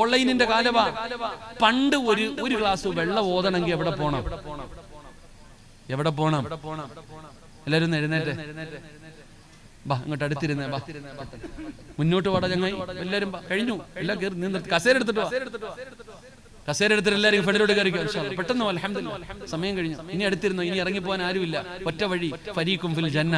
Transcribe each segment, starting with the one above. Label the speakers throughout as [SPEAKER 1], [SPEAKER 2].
[SPEAKER 1] ഓൺലൈനിന്റെ കാലവാ. പണ്ട് ഒരു ഒരു ഗ്ലാസ് വെള്ളം ഓതണമെങ്കിൽ എവിടെ പോണം? എവിടെ പോണം? എല്ലാരും എഴുന്നേറ്റ്. ബാ ഇങ്ങോട്ട് അടുത്തിരുന്നേ ബാ. മുന്നോട്ട് പാടാ ചങ്ങായി. എല്ലാരും കഴിഞ്ഞു. എല്ലാം കയറി നിന്ന് കസേര എടുത്തിട്ട്. കസേര എടുത്തിട്ട് എല്ലാവരും. പെട്ടെന്ന് സമയം കഴിഞ്ഞു. ഇനി അടുത്തിരുന്നു? ഇനി ഇറങ്ങി പോകാൻ ആരുമില്ല. ഒറ്റ വഴി ഫരീഖും ഫിൽ ജന്ന.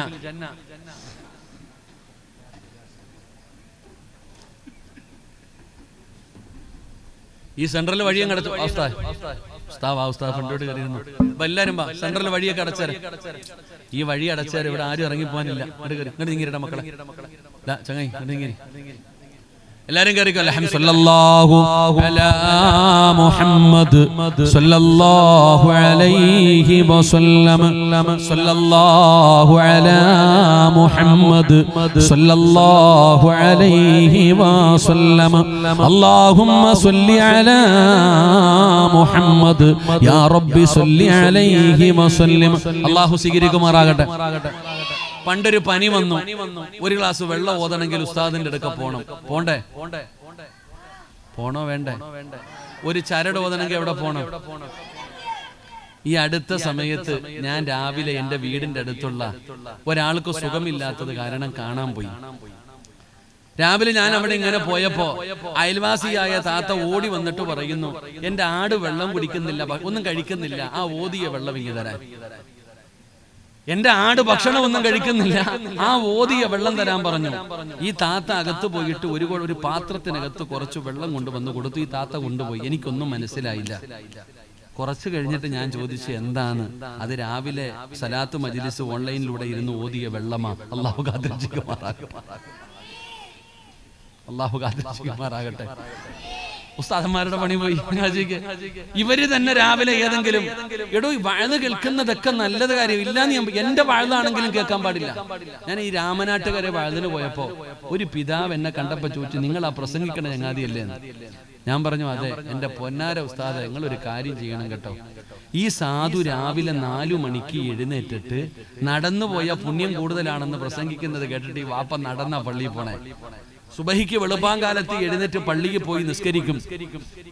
[SPEAKER 1] ഈ സെൻട്രൽ വഴിയും അടച്ചു ഉസ്താവ് ഉസ്താവ് ഫ്രണ്ടോട്ട് കയറിയിരുന്നു. അപ്പൊ എല്ലാരും സെൻട്രൽ വഴിയൊക്കെ അടച്ചാര്. ഈ വഴി അടച്ചാൽ ഇവിടെ ആരും ഇറങ്ങി പോകാനില്ല ഇങ്ങോട്ട് നീങ്ങിരട്ടെ മക്കളെ. ചങ്ങായി ഇങ്ങനെ എല്ലാരും കയറിക്കോ അൽഹം സല്ലല്ലാഹു അലാ മുഹമ്മദ് സല്ലല്ലാഹു അലൈഹി വസല്ലം സല്ലല്ലാഹു അലാ മുഹമ്മദ് സല്ലല്ലാഹു അലൈഹി വസല്ലം അല്ലാഹുമ്മ സല്ലി അലാ മുഹമ്മദ് യാ റബ്ബി സല്ലി അലൈഹി വസല്ലം അല്ലാഹു സ്വീകരിക്കുമാറാകട്ടെ. പണ്ടൊരു പനി വന്നു. ഒരു ഗ്ലാസ് വെള്ളം ഓതണമെങ്കിൽ ഉസ്താദിന്റെ അടുക്ക പോണം. പോണ്ടേ? പോണോ. വേണ്ടേ? ഒരു ചരട് ഓതണമെങ്കിൽ എവിടെ പോണം? ഈ അടുത്ത സമയത്ത് ഞാൻ രാവിലെ എന്റെ വീടിന്റെ അടുത്തുള്ള ഒരാൾക്ക് സുഖമില്ലാത്തത് കാരണം കാണാൻ പോയി. രാവിലെ ഞാൻ അവിടെ ഇങ്ങനെ പോയപ്പോ അയൽവാസിയായ താത്ത ഓടി വന്നിട്ട് പറയുന്നു എന്റെ ആട് വെള്ളം കുടിക്കുന്നില്ല ഒന്നും കഴിക്കുന്നില്ല ആ ഓതിയ വെള്ളം ഇങ്ങനെ തരാൻ. എന്റെ ആട് ഭക്ഷണം ഒന്നും കഴിക്കുന്നില്ല. ആ ഓതിയ വെള്ളം തരാൻ പറഞ്ഞു. ഈ താത്ത അകത്ത് പോയിട്ട് ഒരു ഒരു പാത്രത്തിനകത്ത് കുറച്ച് വെള്ളം കൊണ്ടുവന്ന് കൊടുത്തു. ഈ താത്ത കൊണ്ടുപോയി. എനിക്കൊന്നും മനസ്സിലായില്ല. കുറച്ച് കഴിഞ്ഞിട്ട് ഞാൻ ചോദിച്ചു എന്താണ്? അത് രാവിലെ സലാത്ത് മജിലിസ് ഓൺലൈനിലൂടെ ഇരുന്ന് ഓതിയ വെള്ളമാ? അള്ളാഹു കാത്തിരിക്കുമാറാകട്ടെ അള്ളാഹു കാത്തിരിക്കുമാറാകട്ടെ ഉസ്താദന്മാരുടെ പണി പോയി. ഇവർ തന്നെ രാവിലെ ഏതെങ്കിലും എടോ ഈ വഴുത് കേൾക്കുന്നതൊക്കെ നല്ലത് കാര്യം. ഇല്ലാന്ന് എന്റെ വഴുതാണെങ്കിലും കേൾക്കാൻ പാടില്ല. ഞാൻ ഈ രാമനാട്ടുകാരെ വഴുതിന് പോയപ്പോ ഒരു പിതാവ് എന്നെ കണ്ടപ്പോ ചോദിച്ചു നിങ്ങൾ ആ പ്രസംഗിക്കണ ചങ്ങാതിയല്ലേ? ഞാൻ പറഞ്ഞു അതെ എന്റെ പൊന്നാര ഉസ്താദ് നിങ്ങൾ ഒരു കാര്യം ചെയ്യണം കേട്ടോ. ഈ സാധു രാവിലെ നാലു മണിക്ക് എഴുന്നേറ്റിട്ട് നടന്നു പോയ പുണ്യം കൂടുതലാണെന്ന് പ്രസംഗിക്കുന്നത് കേട്ടിട്ട് ഈ വാപ്പ നടന്ന പള്ളിയിൽ പോണേ. സുബഹിക്ക് വെളുപ്പാങ്കാലത്ത് എഴുന്നേറ്റ് പള്ളിക്ക് പോയി നിസ്കരിക്കും.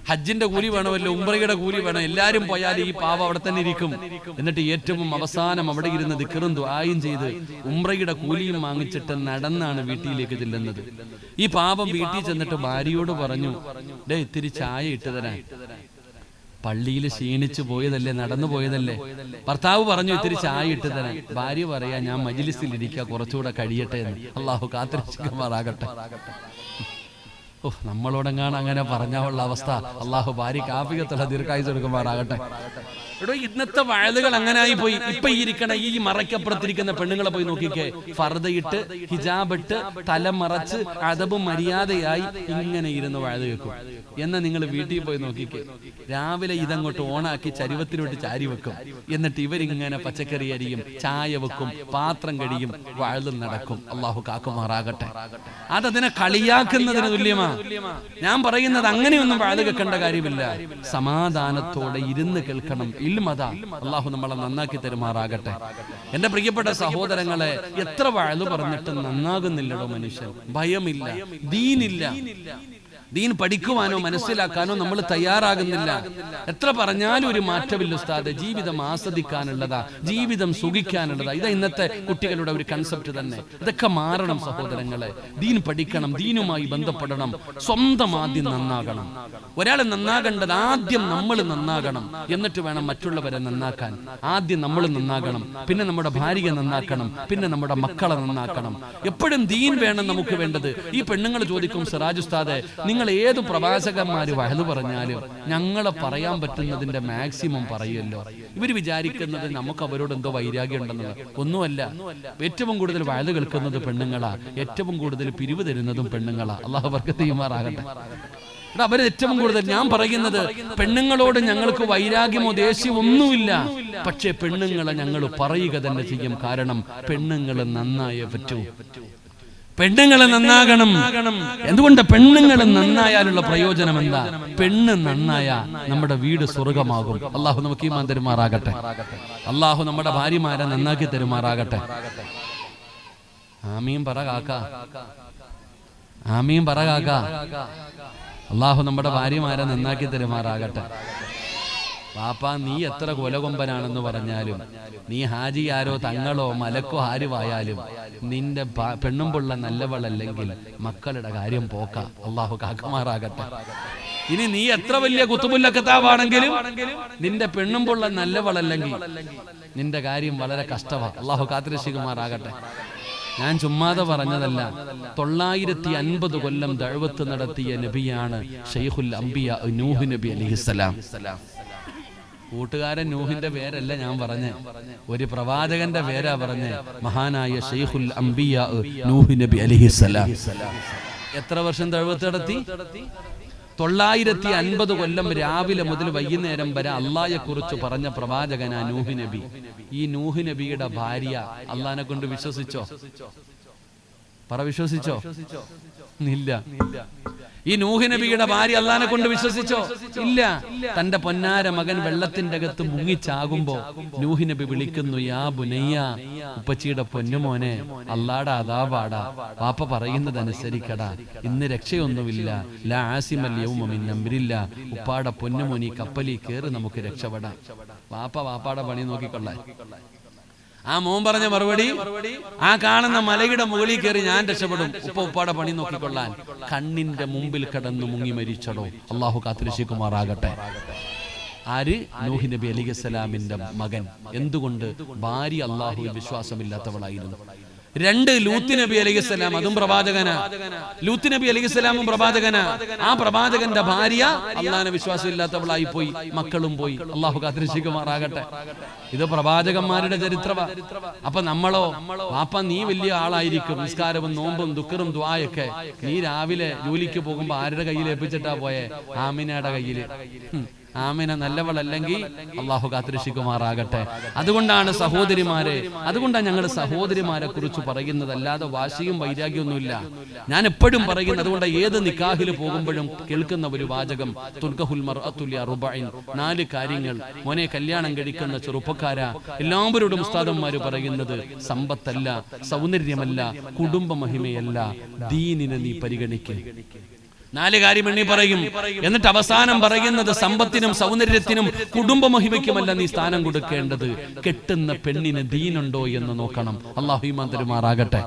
[SPEAKER 1] ഹജ്ജിന്റെ കൂലി വേണമല്ലോ ഉംറയുടെ കൂലി വേണം എല്ലാരും പോയാൽ ഈ പാവ അവിടെ തന്നെ ഇരിക്കും. എന്നിട്ട് ഏറ്റവും അവസാനം അവിടെ ഇരുന്ന് ദിക്കറും ദുആയും ചെയ്ത് ഉംറയുടെ കൂലിയും വാങ്ങിച്ചിട്ട് നടന്നാണ് വീട്ടിലേക്ക് ചെല്ലുന്നത്. ഈ പാപം വീട്ടിൽ ചെന്നിട്ട് ഭാര്യയോട് പറഞ്ഞു ഡേ ഇത്തിരി ചായ ഇട്ട് തരാൻ. പള്ളിയിൽ ക്ഷീണിച്ചു പോയതല്ലേ നടന്നു പോയതല്ലേ? ഭർത്താവ് പറഞ്ഞു ഇത്തിരി ചായ ഇട്ട് തരാൻ ഭാര്യ പറയാ ഞാൻ മജിലിസിൽ ഇരിക്കുക കുറച്ചുകൂടെ കഴിയട്ടെ എന്ന്. അള്ളാഹു കാത്തിരക്ഷിക്കുമാറാകട്ടെ ഓ നമ്മളോടെങ്ങാണ് അങ്ങനെ പറഞ്ഞാവുള്ള അവസ്ഥ. അള്ളാഹു ഭാര്യ കാപ്പികത്തുള്ള ദീർഘായുസ് എടുക്കുമാറാകട്ടെ. എടോ ഇന്നത്തെ വയലുകൾ അങ്ങനായി പോയി. ഇപ്പൊ ഇരിക്കണ ഈ മറയ്ക്കപ്പുറത്തിരിക്കുന്ന പെണ്ണുങ്ങളെ പോയി നോക്കിക്കേ. ഫർദയിട്ട് ഹിജാബിട്ട് തല മറച്ച് അതബും മര്യാദയായി ഇങ്ങനെ ഇരുന്ന് വയത് വെക്കും എന്നാ നിങ്ങൾ വീട്ടിൽ പോയി നോക്കിക്കേ. രാവിലെ ഇതങ്ങോട്ട് ഓണാക്കി ചരുവത്തിലോട്ട് ചാരി വെക്കും. എന്നിട്ട് ഇവരിങ്ങനെ പച്ചക്കറി അരിയും ചായ വെക്കും പാത്രം കഴിയും വഴുതും നടക്കും. അള്ളാഹു കാക്കുമാറാകട്ടെ. അതതിനെ കളിയാക്കുന്നതിന് തുല്യമാ. ഞാൻ പറയുന്നത് അങ്ങനെയൊന്നും വാഴ കേൾക്കേണ്ട കാര്യമില്ല. സമാധാനത്തോടെ ഇരുന്ന് കേൾക്കണം. ഇൽമത. അള്ളാഹു നമ്മളെ നന്നാക്കി തരുമാറാകട്ടെ. എന്റെ പ്രിയപ്പെട്ട സഹോദരങ്ങളെ എത്ര വഴുതു പറഞ്ഞിട്ട് നന്നാകുന്നില്ലടോ മനുഷ്യൻ. ഭയമില്ല. ദീനില്ല. ദീൻ പഠിക്കുവാനോ മനസ്സിലാക്കാനോ നമ്മൾ തയ്യാറാകുന്നില്ല. എത്ര പറഞ്ഞാലും ഒരു മാറ്റമില്ല ഉസ്താദ്. ജീവിതം ആസ്വദിക്കാനുള്ളതാ. ജീവിതം സുഖിക്കാനുള്ളതാ. ഇതാ ഇന്നത്തെ കുട്ടികളുടെ ഒരു കൺസെപ്റ്റ് തന്നെ. ഇതൊക്കെ മാറണം സഹോദരങ്ങളെ. ദീൻ പഠിക്കണം ദീനുമായി ബന്ധപ്പെടണം. സ്വന്തം ആദ്യം നന്നാകണം. ഒരാൾ നന്നാകേണ്ടത് ആദ്യം നമ്മൾ നന്നാകണം. എന്നിട്ട് വേണം മറ്റുള്ളവരെ നന്നാക്കാൻ. ആദ്യം നമ്മൾ നന്നാകണം. പിന്നെ നമ്മുടെ ഭാര്യ നന്നാക്കണം. പിന്നെ നമ്മുടെ മക്കളെ നന്നാക്കണം. എപ്പോഴും ദീൻ വേണം നമുക്ക് വേണ്ടത്. ഈ പെണ്ണുങ്ങൾ ചോദിക്കും സിറാജ് ഉസ്താദെ നിങ്ങൾ ഏത് പ്രവാചകന്മാർ വഹൽ പറഞ്ഞാലും ഞങ്ങളെ പറയാൻ പറ്റുന്നതിന്റെ മാക്സിമം പറയുമല്ലോ. ഇവർ വിചാരിക്കുന്നത് നമുക്ക് അവരോട് എന്തോ വൈരാഗ്യം ഉണ്ടെന്നുള്ളത്. ഒന്നുമല്ല ഏറ്റവും കൂടുതൽ വയൽ കേൾക്കുന്നത് പെണ്ണുങ്ങളാ. ഏറ്റവും കൂടുതൽ പിരിവ് തരുന്നതും പെണ്ണുങ്ങളാ. അള്ളാഹു അവർക്ക് തീമാറാകട്ടെ അവർ ഏറ്റവും കൂടുതൽ ഞാൻ പറയുന്നത് പെണ്ണുങ്ങളോട് ഞങ്ങൾക്ക് വൈരാഗ്യമോ ദേഷ്യമോ ഒന്നുമില്ല. പക്ഷേ പെണ്ണുങ്ങളെ ഞങ്ങൾ പറയുക തന്നെ ചെയ്യും. കാരണം പെണ്ണുങ്ങൾ നന്നായേ പറ്റൂ. പെണ്ണുങ്ങൾ നന്നാകണം. എന്തുകൊണ്ട് പെണ്ണുങ്ങൾ നന്നായാലുള്ള പ്രയോജനം എന്താ? പെണ്ണ് നന്നായ നമ്മുടെ വീട് സ്വർഗമാകും. അള്ളാഹു നമുക്ക് ഈമാൻ തരുമാറാകട്ടെ. അള്ളാഹു നമ്മുടെ ഭാര്യമാരെ നന്നാക്കി തരുമാറാകട്ടെ. ആമീൻ പറ കാക്ക. ആമീൻ പറ കാക്ക. അള്ളാഹു നമ്മുടെ ഭാര്യമാരെ നന്നാക്കി തരുമാറാകട്ടെ. പാപ്പ നീ എത്ര കൊലകൊമ്പനാണെന്ന് പറഞ്ഞാലും നീ ഹാജി ആരോ തങ്ങളോ മലക്കോ ആരുവായാലും നിന്റെ പെണ്ണും പെണ്ണുമ്പുള്ള നല്ലവളല്ലെങ്കിൽ മക്കളുടെ കാര്യം പോക്ക. അള്ളാഹു കാക്കമാറാകട്ടെ. ഇനി നീ എത്ര വലിയ കുത്തുബുല്ല കത്താവാണെങ്കിലും നിന്റെ പെണ്ണുമ്പുള്ള നല്ലവളല്ലെങ്കിൽ നിന്റെ കാര്യം വളരെ കഷ്ടമാ അള്ളാഹു കാത്തിരക്ഷിക്കുമാറാകട്ടെ ഞാൻ ചുമ്മാതെ പറഞ്ഞതല്ല തൊള്ളായിരത്തി അൻപത് കൊല്ലം ദഴവത്ത് നടത്തിയ നബിയാണ് ഷെയ്ഖുൽ അംബിയ നൂഹ് നബി അലിഹിസ്സലാം. കൂട്ടുകാരൻ നൂഹിന്റെ പേരല്ല ഞാൻ പറഞ്ഞ. ഒരു പ്രവാചകന്റെ പേരാ പറഞ്ഞ. മഹാനായ ഷെയ്ഖുൽ അംബിയ നൂഹ് നബി എത്ര വർഷം തഴുവത്ത് നടത്തി? തൊള്ളായിരത്തി അൻപത് കൊല്ലം രാവിലെ മുതൽ വൈകുന്നേരം വരെ അള്ളായെ കുറിച്ച് പറഞ്ഞ പ്രവാചകനാ നൂഹ് നബി. ഈ നൂഹ് നബിയുടെ ഭാര്യ അള്ളാനെ കൊണ്ട് വിശ്വസിച്ചോ? പറ വിശ്വസിച്ചോ? ഇല്ല. ഈ നൂഹ് നബിയുടെ ഭാര്യ അള്ളഹാനെ കൊണ്ട് വിശ്വസിച്ചോ? ഇല്ല. തന്റെ പൊന്നാര മകൻ വെള്ളത്തിന്റെ അകത്ത് മുങ്ങിച്ചാകുമ്പോ നൂഹ് നബി വിളിക്കുന്നു യാ ബുനയ്യ ഉപ്പച്ചിയുടെ പൊന്നുമോനെ അല്ലാടാ അതാപാടാ പാപ്പ പറയുന്നത് അനുസരിക്കടാ. ഇന്ന് രക്ഷയൊന്നുമില്ല. ലാ ആസിമൽ ഉപ്പാടെ പൊന്നുമോനി കപ്പലിൽ കേറി നമുക്ക് രക്ഷപ്പെടാം. വാപ്പ വാപ്പാടെ പണി നോക്കിക്കൊള്ളാൻ. ആ മോൻ പറഞ്ഞ മറുപടി ആ കാണുന്ന മലയുടെ മുകളിൽ കയറി ഞാൻ രക്ഷപ്പെടും. ഉപ്പ ഉപ്പാടെ പണി നോക്കിക്കൊള്ളാൻ. കണ്ണിന്റെ മുമ്പിൽ കടന്നു മുങ്ങി മരിച്ചടോ. അള്ളാഹു കാത്തിരശിക്കുമാറാകട്ടെ ആര്? നൂഹി നബി അലിഖലാമിന്റെ മകൻ. എന്തുകൊണ്ട് ഭാര്യ അള്ളാഹുവിൽ വിശ്വാസമില്ലാത്തവളായിരുന്നു? രണ്ട് ലൂത്ത് നബി അലൈഹിസ്സലാം അതും പ്രവാചകനാ. ലൂത്ത് നബി അലൈഹിസ്സലാമും പ്രവാചകനാ. ആ പ്രവാചകന്റെ ഭാര്യ അള്ളാഹിനെ വിശ്വാസമില്ലാത്തവളായി പോയി മക്കളും പോയി. അള്ളാഹു കാത്തിരക്ഷിക്കുമാറാകട്ടെ. ഇത് പ്രവാചകന്മാരുടെ ചരിത്രമാ. അപ്പൊ നമ്മളോ വാപ്പ നീ വലിയ ആളായിരിക്കും. നിസ്കാരവും നോമ്പും ദുഃഖറും ദ്വായൊക്കെ നീ രാവിലെ ജോലിക്ക് പോകുമ്പോ ആരുടെ കയ്യിൽ ഏൽപ്പിച്ചിട്ടാ പോയെ? ആമിനയുടെ കയ്യിൽ. ആമിന നല്ലവളല്ലെങ്കിൽ അള്ളാഹു കാത്തിരക്ഷിക്കുമാറാകട്ടെ അതുകൊണ്ടാണ് സഹോദരിമാരെ അതുകൊണ്ടാണ് ഞങ്ങൾ സഹോദരിമാരെ കുറിച്ച് പറയുന്നത് അല്ലാതെ വാശിയും വൈരാഗ്യമൊന്നുമില്ല. ഞാൻ എപ്പോഴും പറയുന്നത് അതുകൊണ്ട് ഏത് നിക്കാഹിൽ പോകുമ്പോഴും കേൾക്കുന്ന ഒരു വാചകം തുൽക്കഹുൽ മർഅത്തുല്യ റുബൈൻ നാല് കാര്യങ്ങൾ മോനെ കല്യാണം കഴിക്കുന്ന ചെറുപ്പക്കാര. എല്ലാവരോടും ഉസ്താദന്മാര് പറയുന്നത് സമ്പത്തല്ല സൗന്ദര്യമല്ല കുടുംബ മഹിമയല്ല ദീനിനെ നീ പരിഗണിക്കുക നാല് കാര്യം എണ്ണി പറയും. എന്നിട്ട് അവസാനം പറയുന്നത് സമ്പത്തിനും സൗന്ദര്യത്തിനും കുടുംബ മഹിമയ്ക്കുമല്ല നീ സ്ഥാനം കൊടുക്കേണ്ടത്. കെട്ടുന്ന പെണ്ണിന് ദീനുണ്ടോ എന്ന് നോക്കണം. അള്ളാഹു ഈമാൻ തരുമാറാകട്ടെ.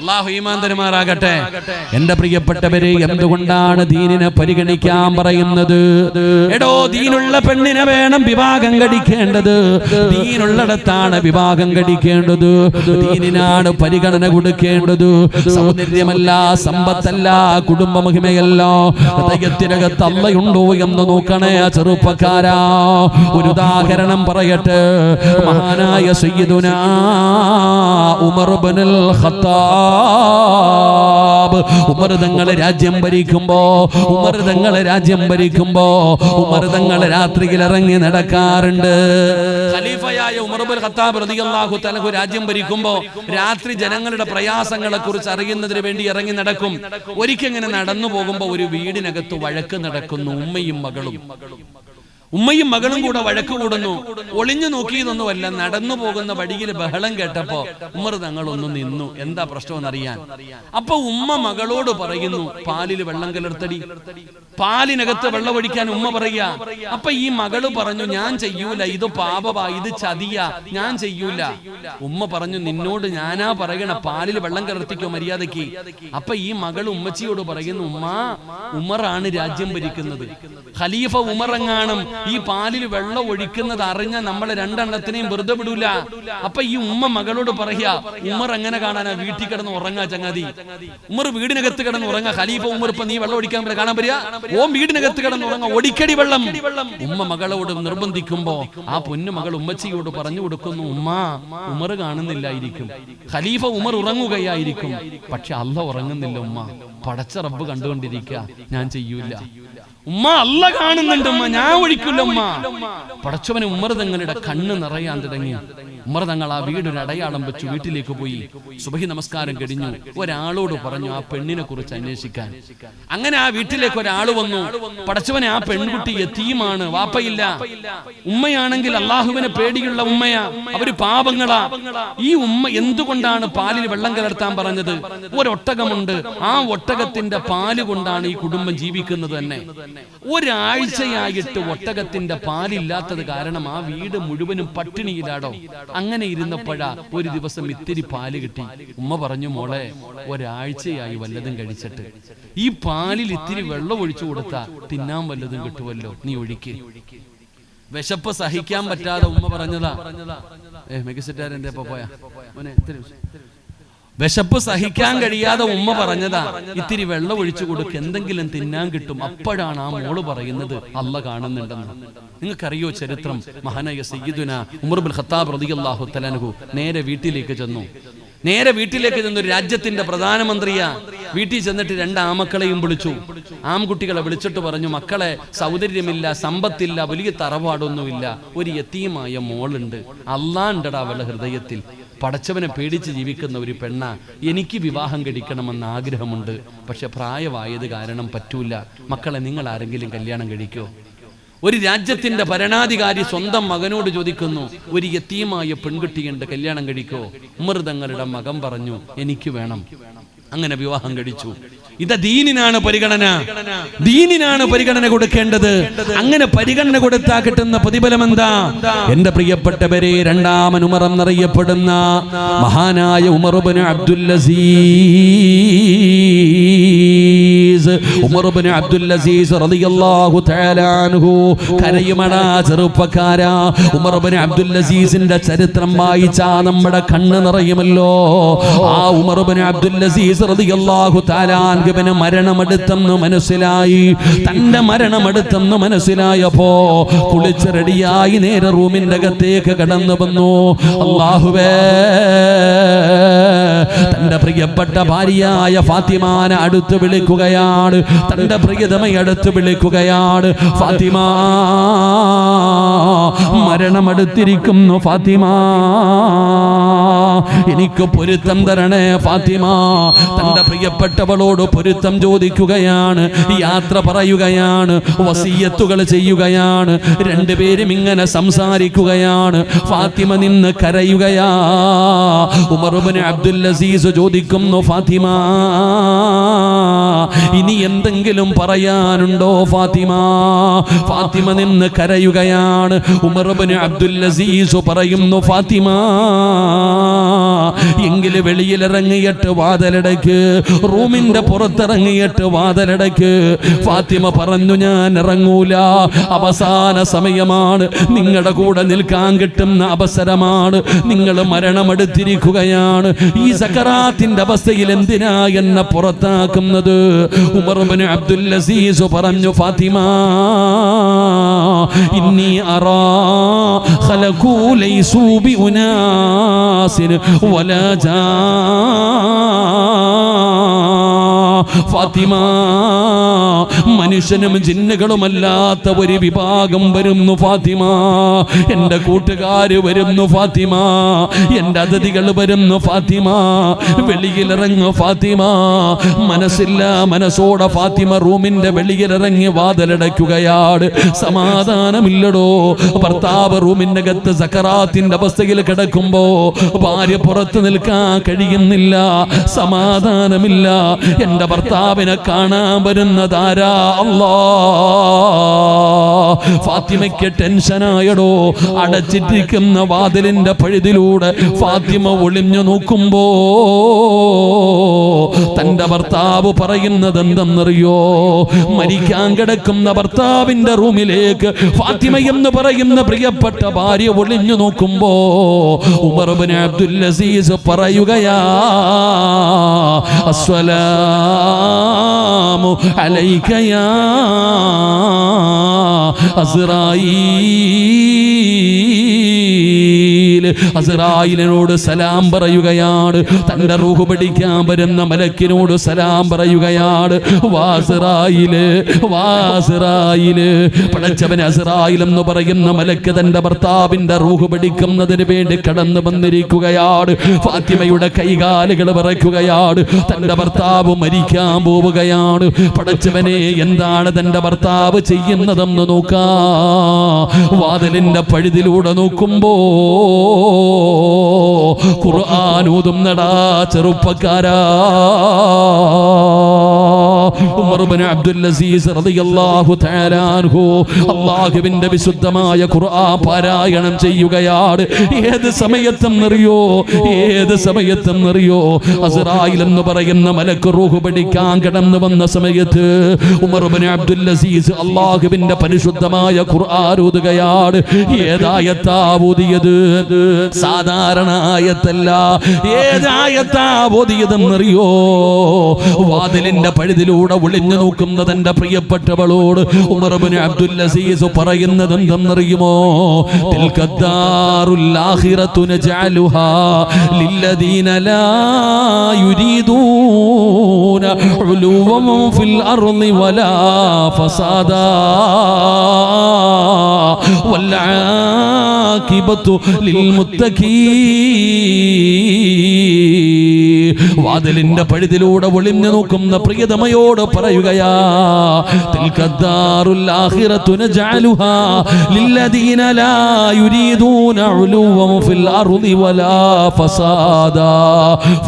[SPEAKER 1] അള്ളാഹു ഈമാൻ തരുമാറാകട്ടെ. എന്റെ പ്രിയപ്പെട്ടവരെ എന്തുകൊണ്ടാണ് ദീനിനെ പരിഗണിക്കാൻ പറയുന്നത്? എടോ ദീനുള്ള പെണ്ണിനെ വേണം വിവാഹം കഴിക്കേണ്ടത്. ദീനുള്ളിടത്താണ് വിവാഹം കഴിക്കേണ്ടത്. ദീനിനാണ് പരിഗണന കൊടുക്കേണ്ടത്. സൗന്ദര്യമല്ല സമ്പത്തല്ല കുടുംബ മഹിമയല്ല ഹൃദയത്തിനകത്ത് അല്ലയുണ്ടോ എന്ന് നോക്കണേ ആ ചെറുപ്പക്കാരാ. ഒരു ഉദാഹരണം പറയട്ടെ. മഹാനായ സയ്യിദുന ഉമർ ബിനുൽ ഖത്താബ്. ഉമർ തങ്ങളെ രാജ്യം ഭരിക്കുമ്പോ ഉമർ തങ്ങളെ രാജ്യം ഭരിക്കുമ്പോ ഉമർ തങ്ങളെ രാത്രിയിൽ ഇറങ്ങി നടക്കാറുണ്ട്. ഖലീഫയായ ഉമർ ബിൻ ഖത്താബ് റളിയല്ലാഹു തആല രാജ്യം ഭരിക്കുമ്പോ രാത്രി ജനങ്ങളുടെ പ്രയാസങ്ങളെ കുറിച്ച് അറിയുന്നതിന് വേണ്ടി ഇറങ്ങി നടക്കും. ഒരിക്കൽ നടന്നു നടന്നു പോകുമ്പോ ഒരു വീടിനകത്ത് വഴക്ക് നടക്കുന്നു ഉമ്മയും മകളും. ഉമ്മയും മകളും കൂടെ വഴക്ക് കൂടുന്നു. ഒളിഞ്ഞു നോക്കിയതൊന്നുമല്ല നടന്നു പോകുന്ന വടിയിൽ ബഹളം കേട്ടപ്പോ ഉമ്മർ തങ്ങൾ ഒന്ന് നിന്നു. എന്താ പ്രശ്നമെന്നറിയാൻ? അപ്പൊ ഉമ്മ മകളോട് പറയുന്നു പാലിൽ വെള്ളം കലർത്തടി. പാലിനകത്ത് വെള്ളം ഒഴിക്കാൻ ഉമ്മ പറയാ അപ്പൊ ഈ മകൾ പറഞ്ഞു ഞാൻ ചെയ്യൂല ഇത് പാപവാ ഇത് ചതിയ ഞാൻ ചെയ്യൂല. ഉമ്മ പറഞ്ഞു നിന്നോട് ഞാനാ പറയണ പാലിൽ വെള്ളം കലർത്തിക്കോ മര്യാദയ്ക്ക് അപ്പൊ ഈ മകൾ ഉമ്മച്ചിയോട് പറയുന്നു ഉമ്മ ഉമറാണ് രാജ്യം ഭരിക്കുന്നത്. ഖലീഫ ഉമറങ്ങാണം ഈ പാലിൽ വെള്ളം ഒഴിക്കുന്നത് അറിഞ്ഞ നമ്മളെ രണ്ടെണ്ണത്തിനെയും വെറുതെ വിടൂല. അപ്പൊ ഈ ഉമ്മ മകളോട് പറയാ ഉമ്മർ എങ്ങനെ കാണാനാ? വീട്ടിൽ കിടന്ന് ഉറങ്ങാ ചങ്ങാതി. ഉമർ വീടിനകത്ത് കിടന്ന് ഉറങ്ങാ. ഖലീഫ ഉമർ ഇപ്പൊ നീ വെള്ളം ഒഴിക്കാൻ പറ്റില്ല കാണാൻ പറയാ ഓ വീടിനകത്ത് കിടന്ന് ഉറങ്ങാ. ഒടിക്കടി വെള്ളം. ഉമ്മ മകളോട് നിർബന്ധിക്കുമ്പോ ആ പൊന്നു മകൾ ഉമ്മച്ചിയോട് പറഞ്ഞു കൊടുക്കുന്നു ഉമ്മ ഉമർ കാണുന്നില്ലായിരിക്കും. ഖലീഫ ഉമർ ഉറങ്ങുകയായിരിക്കും. പക്ഷെ അല്ല ഉറങ്ങുന്നില്ല ഉമ്മ. പടച്ച റബ്ബ് കണ്ടുകൊണ്ടിരിക്കുക. ഞാൻ ചെയ്യൂല. ഉമ്മ അല്ല കാണുന്നുണ്ട് ഉമ്മ. ഞാൻ ഒഴിക്കില്ല ഉമ്മ. പടച്ചവന് ഉമ്മർ തങ്ങളുടെ കണ്ണ് നിറയാൻ തുടങ്ങി. ഉമർ തങ്ങൾ ആ വീടൊരു അടയാളം വെച്ചു വീട്ടിലേക്ക് പോയി. സുബഹി നമസ്കാരം കഴിഞ്ഞു. ഒരാളോട് പറഞ്ഞു ആ പെണ്ണിനെ കുറിച്ച് അന്വേഷിക്കാൻ. അങ്ങനെ ആ വീട്ടിലേക്ക് ഒരാൾ വന്നു. പടച്ചവനെ ആ പെൺകുട്ടി എത്തിയുമാണ് വാപ്പയില്ല. ഉമ്മയാണെങ്കിൽ അള്ളാഹുവിനെ പേടിയുള്ള ഉമ്മയാ. അവർ പാപങ്ങളാ. ഈ ഉമ്മ എന്തുകൊണ്ടാണ് പാലിൽ വെള്ളം കലർത്താൻ പറഞ്ഞത്? ഒരൊട്ടകമുണ്ട്. ആ ഒട്ടകത്തിന്റെ പാൽ കൊണ്ടാണ് ഈ കുടുംബം ജീവിക്കുന്നത് തന്നെ. ഒരാഴ്ചയായിട്ട് ഒട്ടകത്തിന്റെ പാലില്ലാത്തത് കാരണം ആ വീട് മുഴുവനും പട്ടിണിയിലാടോ. അങ്ങനെ ഇരുന്നപ്പോഴാ ഒരു ദിവസം ഇത്തിരി പാൽ കിട്ടി. ഉമ്മ പറഞ്ഞു മോളെ ഒരാഴ്ചയായി വല്ലതും കഴിച്ചിട്ട്. ഈ പാലിൽ ഇത്തിരി വെള്ളം ഒഴിച്ചു കൊടുത്താ തിന്നാൻ വല്ലതും കിട്ടുമല്ലോ നീ ഒഴിക്ക്. വിശപ്പ് സഹിക്കാൻ പറ്റാതെ ഉമ്മ പറഞ്ഞതാ. ഏ എന്റെ പോയാ? മോനെ ഇത്തിരി വിശപ്പ്. സഹിക്കാൻ കഴിയാതെ ഉമ്മ പറഞ്ഞതാ. ഇത്തിരി വെള്ളം ഒഴിച്ചു കൊടുക്ക്. എന്തെങ്കിലും തിന്നാൻ കിട്ടും. അപ്പോഴാണ് ആ മോൾ പറയുന്നത് അല്ല കാണുന്നുണ്ടെന്ന്. നിങ്ങൾക്കറിയോ ചരിത്രം? മഹാനായ സയ്യിദുന ഉമർബുൽ ഖത്താബ് റളിയല്ലാഹു തലാനഹു നേരെ വീട്ടിലേക്ക് ചെന്നു. നേരെ വീട്ടിലേക്ക് ചെന്ന ഒരു രാജ്യത്തിന്റെ പ്രധാനമന്ത്രിയാ വീട്ടിൽ ചെന്നിട്ട് രണ്ട് ആമക്കളെയും വിളിച്ചു. ആൺകുട്ടികളെ വിളിച്ചിട്ട് പറഞ്ഞു മക്കളെ സൗന്ദര്യമില്ല സമ്പത്തില്ല വലിയ തറവാടൊന്നുമില്ല. ഒരു യത്തീമായ മോളുണ്ട്. അള്ളാണ്ടടാ അവളുടെ ഹൃദയത്തിൽ. പടച്ചവനെ പേടിച്ച് ജീവിക്കുന്ന ഒരു പെണ്ണ. എനിക്ക് വിവാഹം കഴിക്കണമെന്ന് ആഗ്രഹമുണ്ട്. പക്ഷെ പ്രായമായത് കാരണം പറ്റൂല. മക്കളെ നിങ്ങൾ ആരെങ്കിലും കല്യാണം കഴിക്കോ? ഒരു രാജ്യത്തിന്റെ ഭരണാധികാരി സ്വന്തം മകനോട് ചോദിക്കുന്നു ഒരു യത്തീമായ പെൺകുട്ടിയുണ്ട് കല്യാണം കഴിക്കോ? മൃതങ്ങളുടെ തങ്ങളുടെ മകൻ പറഞ്ഞു എനിക്ക് വേണം. അങ്ങനെ വിവാഹം കഴിച്ചു. ഇത് ദീനിനാണ് പരിഗണന. ദീനിനാണ് പരിഗണന കൊടുക്കേണ്ടത്. അങ്ങനെ പരിഗണന കൊടുത്താ കിട്ടുന്ന പ്രതിഫലം എന്താ? എന്റെ പ്രിയപ്പെട്ടവരെ രണ്ടാമൻ ഉമർ എന്നറിയപ്പെടുന്ന മഹാനായ ഉമറുബന് അബ്ദുൽ അസീസ് അബ്ദുൽ അസീസ് റളിയല്ലാഹു കരയുമടാ ചെറുപ്പക്കാരാ. ഉമർബന് അബ്ദുൽ അസീസിന്റെ ചരിത്രം വായിച്ചാ നമ്മുടെ കണ്ണ് നിറയുമല്ലോ. ആ ഉമർബന് അബ്ദുൽ അസീസ് അൻഹുവിന് മരണമെടുത്തെന്ന് മനസ്സിലായി. തന്റെ മരണമെടുത്തെന്ന് മനസ്സിലായപ്പോ കുളിച്ച് റെഡിയായി നേരെ റൂമിന്റെ അകത്തേക്ക് കടന്നു വന്നു. അള്ളാഹുവേ തന്റെ പ്രിയപ്പെട്ട ഭാര്യയായ ഫാത്തിമാനെ അടുത്ത് വിളിക്കുകയാണ്. തന്റെ പ്രിയതമയെ അടുത്ത് വിളിക്കുകയാണ്. ഫാത്തിമ മരണമെടുത്തിരിക്കുന്നു ഫാത്തിമ. എനിക്ക് പൊരുത്തം തരണേ ഫാത്തിമ. തന്റെ പ്രിയപ്പെട്ടവളോട് പൊരുത്തം ചോദിക്കുകയാണ് യാത്ര പറയുകയാണ് വസീയത്തുകൾ ചെയ്യുകയാണ് രണ്ടുപേരും ഇങ്ങനെ സംസാരിക്കുകയാണ്. ഫാത്തിമ നിന്ന് കരയുകയാ. ഉമർബിന് അബ്ദുൽ അസീസ് ചോദിക്കുന്നു ഫാത്തിമ. ഇനി എന്തെങ്കിലും പറയാനുണ്ടോ ഫാത്തിമ? ഫാത്തിമ നിന്ന് കരയുകയാണ്. ഉമർബിന് അബ്ദുൽ അസീസ് പറയുന്നു ഫാത്തിമ എങ്കിൽ വെളിയിലിറങ്ങിയിട്ട് വാതിലടയ്ക്ക് റൂമിന്റെ പുറത്തിറങ്ങിയിട്ട് വാതിലടയ്ക്ക് ഫാത്തിമ പറഞ്ഞു ഞാൻ ഇറങ്ങൂല. അവസാന സമയമാണ്. നിങ്ങളുടെ കൂടെ നിൽക്കാൻ കിട്ടുന്ന അവസരമാണ്. നിങ്ങൾ മരണമെടുത്തിരിക്കുകയാണ്. ഈ സക്കറാത്തിന്റെ അവസ്ഥയിൽ എന്തിനാ എന്നെ പുറത്താക്കുന്നത്? ഉമർബിന് അബ്ദുൽ അസീസ് പറഞ്ഞു ഫാത്തിമ ഇന്നി അറാ ലൈസൂ ولا دار ഫാത്തിമ മനുഷ്യനും ജിന്നുകളുമല്ലാത്ത ഒരു വിഭാഗം വരുന്നു ഫാത്തിമ. എന്റെ കൂട്ടുകാര് വരുന്നു ഫാത്തിമ. എന്റെ അതിഥികൾ വരുന്നു ഫാത്തിമ. വെളിയിലിറങ്ങു ഫാത്തിമ. മനസ്സില്ല മനസ്സോടെ ഫാത്തിമ റൂമിന്റെ വെളിയിലിറങ്ങി വാതിലടയ്ക്കുകയാണ്. സമാധാനമില്ലടോ. ഭർത്താവ് റൂമിന്റെ അകത്ത് സക്കറാത്തിന്റെ അവസ്ഥയിൽ കിടക്കുമ്പോ ഭാര്യ പുറത്ത് നിൽക്കാൻ കഴിയുന്നില്ല. സമാധാനമില്ല. എന്റെ ഭർത്താവിനെ കാണാൻ വരുന്നതാരാ? അല്ലാ. ഫാത്തിമയ്ക്ക് ടെൻഷനായടോ അടച്ചിട്ടിരിക്കുന്ന വാതിലിന്റെ പഴുതിലൂടെ ഫാത്തിമ ഒളിഞ്ഞു നോക്കുമ്പോ തന്റെ ഭർത്താവ് പറയുന്നത് എന്തെന്നറിയോ? മരിക്കാൻ കിടക്കുന്ന ഭർത്താവിന്റെ റൂമിലേക്ക് ഫാത്തിമ എന്ന് പറയുന്ന പ്രിയപ്പെട്ട ഭാര്യ ഒളിഞ്ഞു നോക്കുമ്പോ ഉമർബിൻ അബ്ദുൽ അസീസ് പറയുകയാ അസ്സലാമു അലൈക യാ അസ്രായീൽ അസറായിലിനോട് സലാം പറയുകയാണ്. തന്റെ റൂഹ് പിടിക്കാൻ വരുന്ന മലക്കിനോട് സലാം പറയുകയാണ്. വാസറായിൽ വാസറായിൽ പടച്ചവൻ അസറായിൽ എന്ന് പറയുന്ന മലക്ക് തന്റെ ഭർത്താവിന്റെ റൂഹ് പിടിക്കുന്നതിന് വേണ്ടി കടന്നു വന്നിരിക്കുകയാണ്. ഫാത്തിമയുടെ കൈകാലുകൾ വിറയ്ക്കുകയാണ്. തന്റെ ഭർത്താവ് മരിക്കാൻ പോവുകയാണ്. പടച്ചവനെ എന്താണ് തന്റെ ഭർത്താവ് ചെയ്യുന്നതെന്ന് നോക്കാം. വാതിലിന്റെ പഴുതിലൂടെ നോക്കുമ്പോ ഖുർആാനൂതും നടാ ചെറുപ്പക്കാരാ. ഉമർ ഇബ്നു അബ്ദുൽ അസീസ് റളിയല്ലാഹു തആല അൻഹു. അല്ലാഹുവിന്റെ വിശുദ്ധമായ ഖുർആൻ പാരായണം ചെയ്യുകയാണ്. ഏത് സമയത്തും അറിയോ ഏത് സമയത്തും അറിയോ അസ്റായിൽ എന്ന് പറയുന്ന മലക്ക് റൂഹ് പിടിക്കാൻ കടന്നു വന്ന സമയത്ത് ഉമർ ഇബ്നു അബ്ദുൽ അസീസ് അല്ലാഹുവിന്റെ പരിശുദ്ധമായ ഖുർആൻ ഓതുകയാണ്. ഏതായത്താ ഓതിയത് സാധാരണ ആയത്തല്ല ഏതായത്താ ഓതിയതെന്നറിയോ വാതിലിന്റെ പഴുതിലൂടെ ഒളിഞ്ഞു നോക്കുന്ന തന്റെ പ്രിയപ്പെട്ടവളോട് ഉമർബിന് അബ്ദുൽ അസീസ് പറയുന്നത് എന്തെന്നറിയുമോ തിൽക്കദ്ദാറുൽ ആഖിറത്തു നജഅലുഹാ ലില്ലദീന ലാ യുരീദൂന ഉലുവൻ ഫിൽ അർളി വലാ ഫസാദാ والعاقبة للمتقين വാതിലിന്റെ പഴുതിലൂടെ ഒളിഞ്ഞു നോക്കുന്ന പ്രിയതമയോട് പറയുകയാ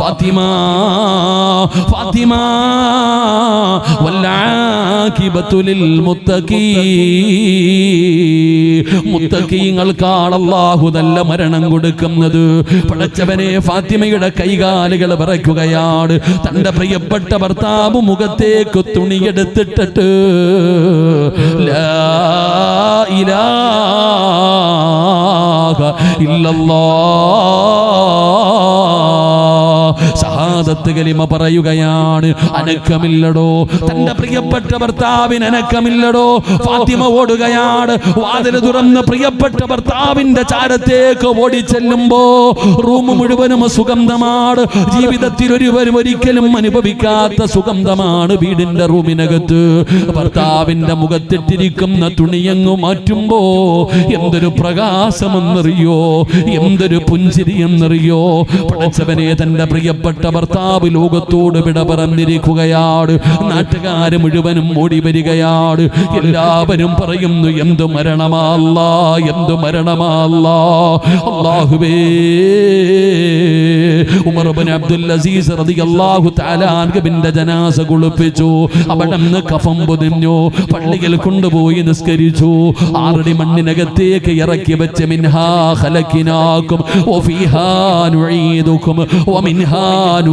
[SPEAKER 1] ഫാത്തിമ നല്ല മരണം കൊടുക്കുന്നത്. പടച്ചവനെ ഫാത്തിമയുടെ കൈകാലുകൾ വിറയ്ക്കുകയാണ് തന്റെ പ്രിയപ്പെട്ട ഭർത്താവ് മുഖത്തേക്ക് തുണിയെടുത്തിട്ടിട്ട് ലാ ഇലാഹ ഇല്ലല്ലാഹ് ഷഹാദത്ത് കലിമ പറയുകയാണ് അനക്കമില്ലടോ. തന്റെ പ്രിയപ്പെട്ട ഭർത്താവിന് അനക്കമില്ലടോ. ഫാത്തിമ ഓടുകയാണ് വാതിൽ തുറന്ന് പ്രിയപ്പെട്ട ഭർത്താവിന്റെ ചാരത്തേക്ക് ഓടിച്ചെല്ലുമ്പോ റൂം മുഴുവനും സുഗന്ധമാണ്. ജീവിതത്തിൽ ഒരുവരും ഒരിക്കലും അനുഭവിക്കാത്ത സുഗന്ധമാണ് വീടിന്റെ റൂമിനകത്ത്. ഭർത്താവിന്റെ മുഖത്തിട്ടിരിക്കുന്ന തുണിയങ്ങ് മാറ്റുമ്പോ എന്തൊരു പ്രകാശമെന്നറിയോ? എന്തൊരു പുഞ്ചിരി എന്നറിയോ പഠിച്ചവനെ തന്റെ പ്രിയപ്പെട്ട ഭർത്താവ് ലോകത്തോട് വിട പറഞ്ഞിരിക്കുകയാണ്. നാട്ടുകാര് മുഴുവനും ഓടി വരികയാണ്. എല്ലാവരും പറയുന്നു എന്തു മരണമല്ല എന്തു മരണമല്ല. അള്ളാഹുവേ ഉമർ ഇബ്നു അബ്ദുൽ അസീസ് റളിയല്ലാഹു തആല അൻഹുവിന്റെ ജനാസ കുളിപ്പിച്ചു. അവിടെ നിന്ന് കഫം പൊതിഞ്ഞു. പള്ളിയിൽ കൊണ്ടുപോയി നിസ്കരിച്ചു. ആറടി മണ്ണിനകത്തേക്ക് ഇറക്കി വെച്ച് മിൻഹാ ഖലഖിനാകും വഫീഹാ നുഈദുകും വമിൻഹാ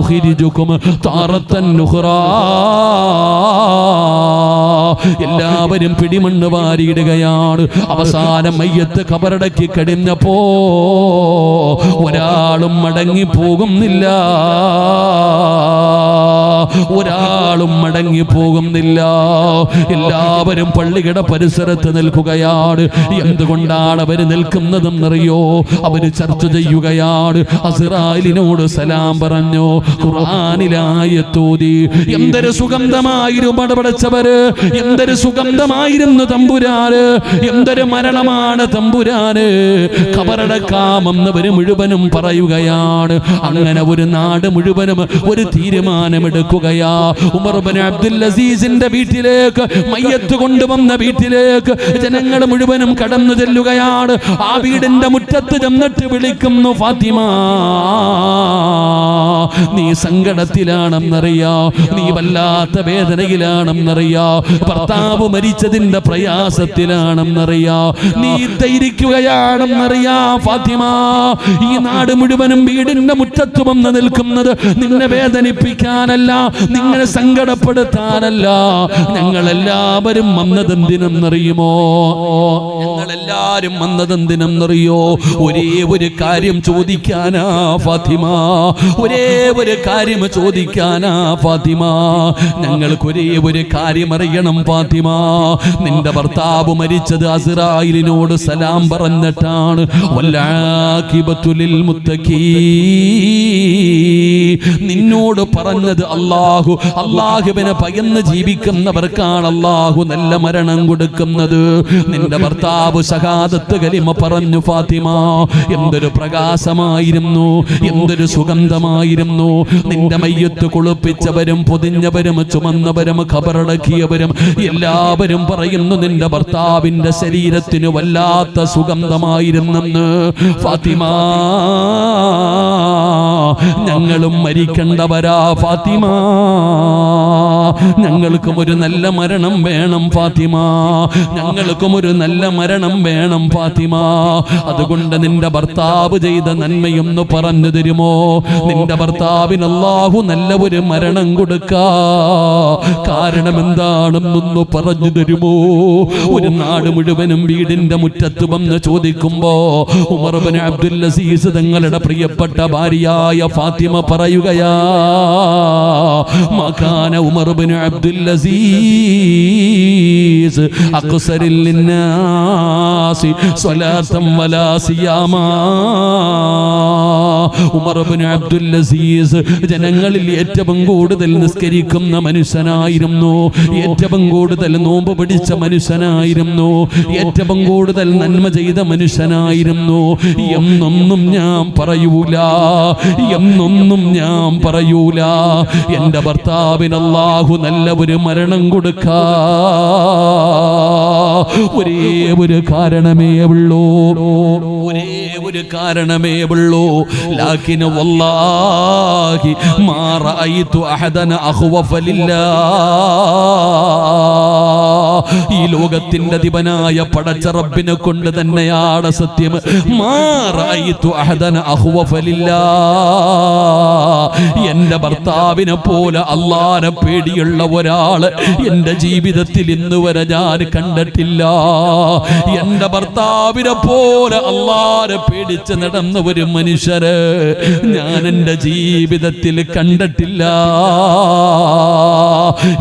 [SPEAKER 1] നുഖരിജുക്കും താറത്തൻ നുഖറാ എല്ലാവരും പിടിമണ്ണ് വാരിയിടുകയാണ്. അവസാനം മയ്യത്ത് കബറടക്കി കഴിഞ്ഞപ്പോ ഒരാളും മടങ്ങി പോകുന്നില്ല ഒരാളും മടങ്ങി പോകുന്നില്ല. എല്ലാവരും പള്ളിയുടെ പരിസരത്ത് നിൽക്കുകയാണ്. എന്തുകൊണ്ടാണ് അവർ നിൽക്കുന്നതെന്നറിയോ? അവർ ചർച്ച ചെയ്യുകയാണ്. അസിറാലിനോട് സലാം പറഞ്ഞു ഖുർആാനിലായ തോതി എന്തൊരു സുഗന്ധമായിരുന്നു പടപടച്ചവര്? എന്തൊരു സുഗന്ധമായിരുന്നു തമ്പുരാന്? എന്തൊരു മരണമാണ് തമ്പുരാന്? ഖബറടക്കാമെന്നവര് മുഴുവനും പറയുകയാണ്. അങ്ങനെ ഒരു നാട് മുഴുവനും ഒരു തീരുമാനമെടുക്കുകയാ ഉമർ ബിൻ അബ്ദുൽ അസീസിന്റെ വീട്ടിലേക്ക് മയ്യത്ത് കൊണ്ടുവന്ന വീട്ടിലേക്ക് ജനങ്ങൾ മുഴുവനും കടന്നു ചെല്ലുകയാണ്. ആ വീടിന്റെ മുറ്റത്ത് ചെന്നിട്ട് വിളിക്കുന്നു ഫാത്തിമ നീ സങ്കടത്തിലാണെന്നറിയാ. നീ വല്ലാത്ത വേദനയിലാണെന്നറിയാ. ഭർത്താവ് മരിച്ചതിന്റെ പ്രയാസത്തിലാണെന്നറിയാ. നീ ധൈരിക്കുകയാണെന്നറിയാ ഫാത്തിമ. ഈ നാട് മുഴുവനും വീടിന്റെ മുറ്റത്ത് വന്ന് നിൽക്കുന്നത് നിന്നെ വേദനിപ്പിക്കാനല്ല. നിങ്ങളെ സങ്കടപ്പെടുത്താനല്ല. ഞങ്ങളെല്ലാവരും വന്നതെന്തിനെന്നറിയുമോ? ഞങ്ങളെല്ലാരും വന്നതെന്തിനെന്നറിയോ? ഒരേ ഒരു കാര്യം ചോദിക്കാനാ ഫാത്തിമ. ഒരേ ഒരു കാര്യം ചോദിക്കാനാ ഫാത്തിമ. ഞങ്ങൾക്ക് ഒരേ ഒരു കാര്യം അറിയണം ഫാത്തിമ. നിന്റെ ഭർത്താവ് മരിച്ചത് അസിറായിലിനോട് സലാം പറഞ്ഞിട്ടാണ്. വല്ലാഖിബത്തുലിൽ മുത്തക്കീ നിന്നോട് പറഞ്ഞത് അള്ളാഹു അള്ളാഹുവിനെ പയന്ന് ജീവിക്കുന്നവർക്കാണ് അള്ളാഹു നല്ല മരണം കൊടുക്കുന്നത്. നിന്റെ ഭർത്താവ് സഹാദത്ത് കലിമ പറഞ്ഞു ഫാത്തിമ എന്തൊരു പ്രകാശമായിരുന്നു എന്തൊരു സുഗന്ധമായിരുന്നു. നിന്റെ മയ്യത്ത് കുളിപ്പിച്ചവരും പൊതിഞ്ഞവരും ചുമന്നവരും ഖബറടക്കിയവരും എല്ലാവരും പറയുന്നു നിന്റെ ഭർത്താവിന്റെ ശരീരത്തിന് വല്ലാത്ത സുഗന്ധമായിരുന്നെന്ന്. ഫാത്തിമ ഞങ്ങളും മരിക്കേണ്ടവരാ ഫാത്തിമ. ഞങ്ങൾക്കും ഒരു നല്ല മരണം വേണം ഫാത്തിമ. ഞങ്ങൾക്കും ഒരു നല്ല മരണം വേണം ഫാത്തിമ. അതുകൊണ്ട് നിന്റെ ഭർത്താവ് ചെയ്ത നന്മയൊന്ന് പറഞ്ഞു തരുമോ? നിന്റെ ഭർത്താവിന് അല്ലാഹു നല്ല ഒരു മരണം കൊടുക്ക. കാരണം എന്താണെന്നൊന്ന് പറഞ്ഞു തരുമോ? ഒരു നാട് മുഴുവനും വീടിന്റെ മുറ്റത്ത് വന്ന് ചോദിക്കുമ്പോ ഉമർബൻ അബ്ദുൽ അസീസ് തങ്ങളുടെ പ്രിയപ്പെട്ട ഭാര്യയായ ഫാത്തിമ പറയുകയാ مكان عمر بن عبد العزيز أقصر للناس صلاة ولا صياما ഉമർബിൻ അബ്ദുൽ അസീസ് ജനങ്ങളിൽ ഏറ്റവും കൂടുതൽ നിസ്കരിക്കുന്ന മനുഷ്യനായിരുന്നു. ഏറ്റവും കൂടുതൽ നോമ്പ് പിടിച്ച മനുഷ്യനായിരുന്നു. ഏറ്റവും കൂടുതൽ നന്മ ചെയ്ത മനുഷ്യനായിരുന്നു. എന്നൊന്നും ഞാൻ പറയൂല. എന്നൊന്നും ഞാൻ പറയൂല. എന്റെ ഭർത്താവിന് അള്ളാഹു നല്ല ഒരു മരണം കൊടുക്ക. ഒരേ ഒരു കാരണമേ ഉള്ളൂ. ഒരേ ഒരു കാരണമേ ഉള്ളൂ. ലാക്കിന് വല്ലാഹി മാ റഅയ്തു അഹദന അഖ്വഫ ലില്ലാഹ് ഈ ലോകത്തിന്റെ അധിപനായ പടച്ച റബ്ബിനെ കൊണ്ട് തന്നെയാണ് സത്യം. എന്റെ ഭർത്താവിനെ പോലെ അള്ളാനെ പേടിയുള്ള ഒരാൾ എന്റെ ജീവിതത്തിൽ ഇന്ന് വരെ ഞാൻ കണ്ടിട്ടില്ല. എന്റെ ഭർത്താവിനെ പോലെ അള്ളാനെ പേടിച്ച് നടന്ന ഒരു മനുഷ്യര് ഞാൻ എന്റെ ജീവിതത്തിൽ കണ്ടിട്ടില്ല.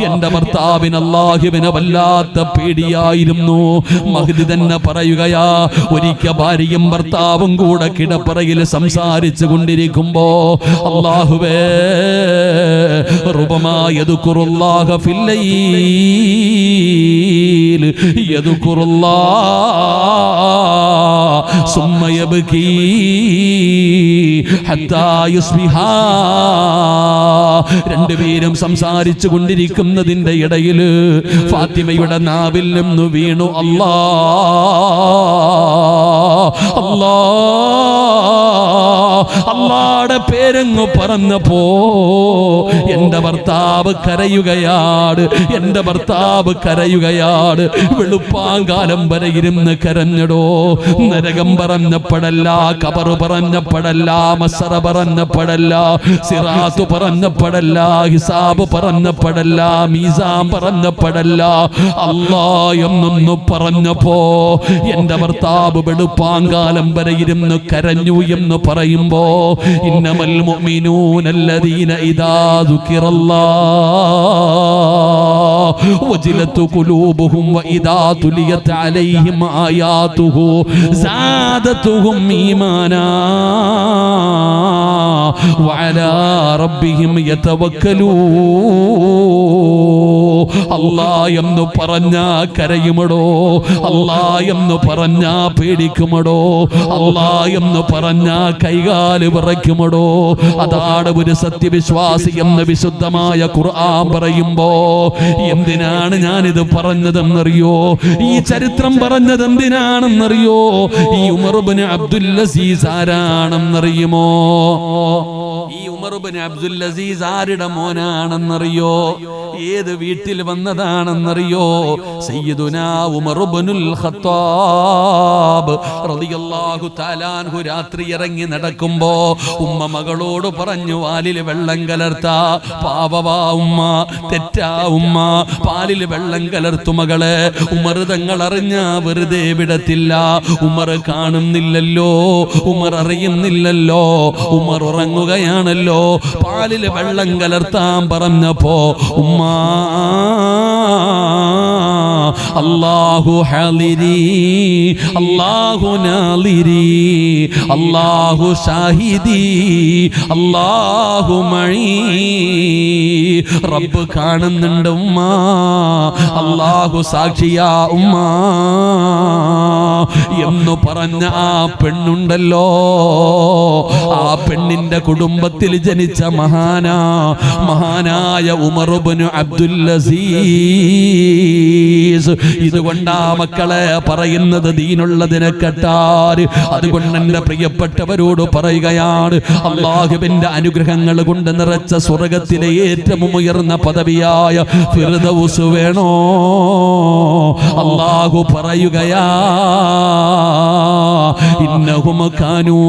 [SPEAKER 1] എന്റെ ഭർത്താവിന് അള്ളാഹുവിനെ വല്ലാത്ത പേടിയായിരുന്നു. മഹദി തന്നെ പറയുകയാ ഒരിക്കൽ ഭാര്യയും ഭർത്താവും കൂടെ കിടപ്പറയിൽ സംസാരിച്ചു കൊണ്ടിരിക്കുമ്പോ അള്ളാഹുവേ സുമ്മ യബ്കീ ഹത്താ യുസ്ബിഹാ രണ്ടുപേരും സംസാരിച്ചു കൊണ്ടിരിക്കുന്നതിന്റെ ഇടയിൽ ഫാത്തിമയുടെ നാവിൽ നിന്ന് വീണു അല്ലാ അല്ലാ അല്ലാടെ പേരങ്ങ് പറഞ്ഞപ്പോ എന്റെ ഭർത്താവ് കരയുകയാണ് എന്റെ ഭർത്താവ് കരയുകയാണ് വെളുപ്പാങ്കാലം വരെ ഇരുന്ന് കരഞ്ഞിടോ. നരകം പറഞ്ഞപ്പെടല്ല കബറ് പറഞ്ഞപ്പെടല്ല മസറ പറഞ്ഞപ്പെടല്ല സിറാത്ത് പറഞ്ഞപ്പെടല്ല ഹിസാബ് പറഞ്ഞപ്പെടല്ല മീസാം പറഞ്ഞപ്പെടല്ല അല്ലാ എന്നൊന്ന് പറഞ്ഞപ്പോ എന്റെ ഭർത്താവ് വെളുപ്പാങ്കാലം വരെ ഇരുന്ന് കരഞ്ഞു എന്ന് പറയുമ്പോ ഇന്നമൽ മുഅ്മിനൂനല്ലദീന ഇദാ ദുക്കിറല്ലാഹ് വജിലത്തു ഖുലൂബുഹും വഇദാ തുലിയത് അലൈഹിം ആയാതുഹു സാദതുഹും ഈമാനാ വഅലാ റബ്ബിഹിം യതവക്കലൂ അല്ലാ എന്ന് പറഞ്ഞാ കരയുമടോ? അല്ലാ എന്ന് പറഞ്ഞാ പേടിക്കുമടോ? അല്ലാ എന്ന് പറഞ്ഞാ കൈകാൽ വിറയ്ക്കുമടോ? അതാണ് ഒരു സത്യവിശ്വാസി എന്ന് വിശുദ്ധമായ ഖുർആൻ പറയുമ്പോ എന്തിനാണ് ഞാനിത് പറഞ്ഞതെന്നറിയോ? ഈ ചരിത്രം പറഞ്ഞത് എന്തിനാണെന്നറിയോ? ഈ ഉമർബിന് അബ്ദുൽ അസീസ് ആരാണെന്നറിയുമോ? ഈ ഉമർബിൻ അബ്ദുൽ അസീസ് ആരുടെ മോനാണെന്നറിയോ? ഏത് വീട്ടിൽ വന്നതാണെന്നറിയോ? സയ്യിദുനാ ഉമർബിനുൽ ഖത്താബ് റളിയല്ലാഹു തആലാൻഹു രാത്രി ഇറങ്ങി നടക്കുമ്പോ ഉമ്മ മകളോട് പറഞ്ഞു വാലിൽ വെള്ളം കലർത്ത പാവവാ ഉമ്മ തെറ്റാ ഉമ്മ പാലിൽ വെള്ളം കലർത്തു മകളെ ഉമർ തങ്ങൾ അറിഞ്ഞ വെറുതെ വിടത്തില്ല ഉമർ കാണുന്നില്ലല്ലോ ഉമർ അറിയുന്നില്ലല്ലോ ഉമർ ഉറങ്ങുകയാണല്ലോ പാലിൽ വെള്ളം കലർത്താൻ പറഞ്ഞപ്പോ ഉമ്മ. അല്ലാഹു ഹാലിരി അല്ലാഹു നാലിരി അല്ലാഹു ഷാഹിദി അല്ലാഹു മഴി. റബ്ബ് കാണുന്നുണ്ട് ഉമ്മ അല്ലാഹു സാക്ഷിയാ ഉമ്മ. എന്ന് പറഞ്ഞ ആ പെണ്ണുണ്ടല്ലോ. ആ പെണ്ണിന്റെ കുടുംബത്തിൽ ജനിച്ച മഹാനാ മഹാനായ ഉമറുബിന് അബ്ദുൽ ഇതുകൊണ്ടാ മക്കളെ പറയുന്നത് ദീനുള്ളതിനെ കെട്ടാറ് അതുകൊണ്ട് എന്റെ പ്രിയപ്പെട്ടവരോട് പറയുകയാണ് അള്ളാഹുബിന്റെ അനുഗ്രഹങ്ങൾ കൊണ്ട് നിറച്ച സ്വർഗത്തിലെ ഏറ്റവും ഉയർന്ന പദവിയായ ഫിർദൗസ് വേണോ? അള്ളാഹു പറയുകയാ ഇന്നഹും കാനൂ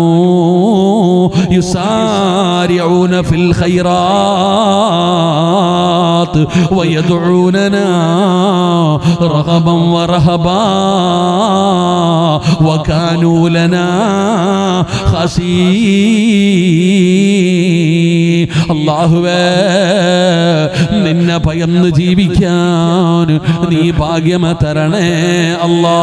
[SPEAKER 1] യുസാരിഊന ഫിൽ ഖൈറാത്ത് വയദഊനനാ رغبا ورهبا وكانوا لنا خشين അള്ളാഹുവേ നിന്നെ ഭയന്ന് ജീവിക്കാൻ നീ ഭാഗ്യമ തരണേ അല്ലാ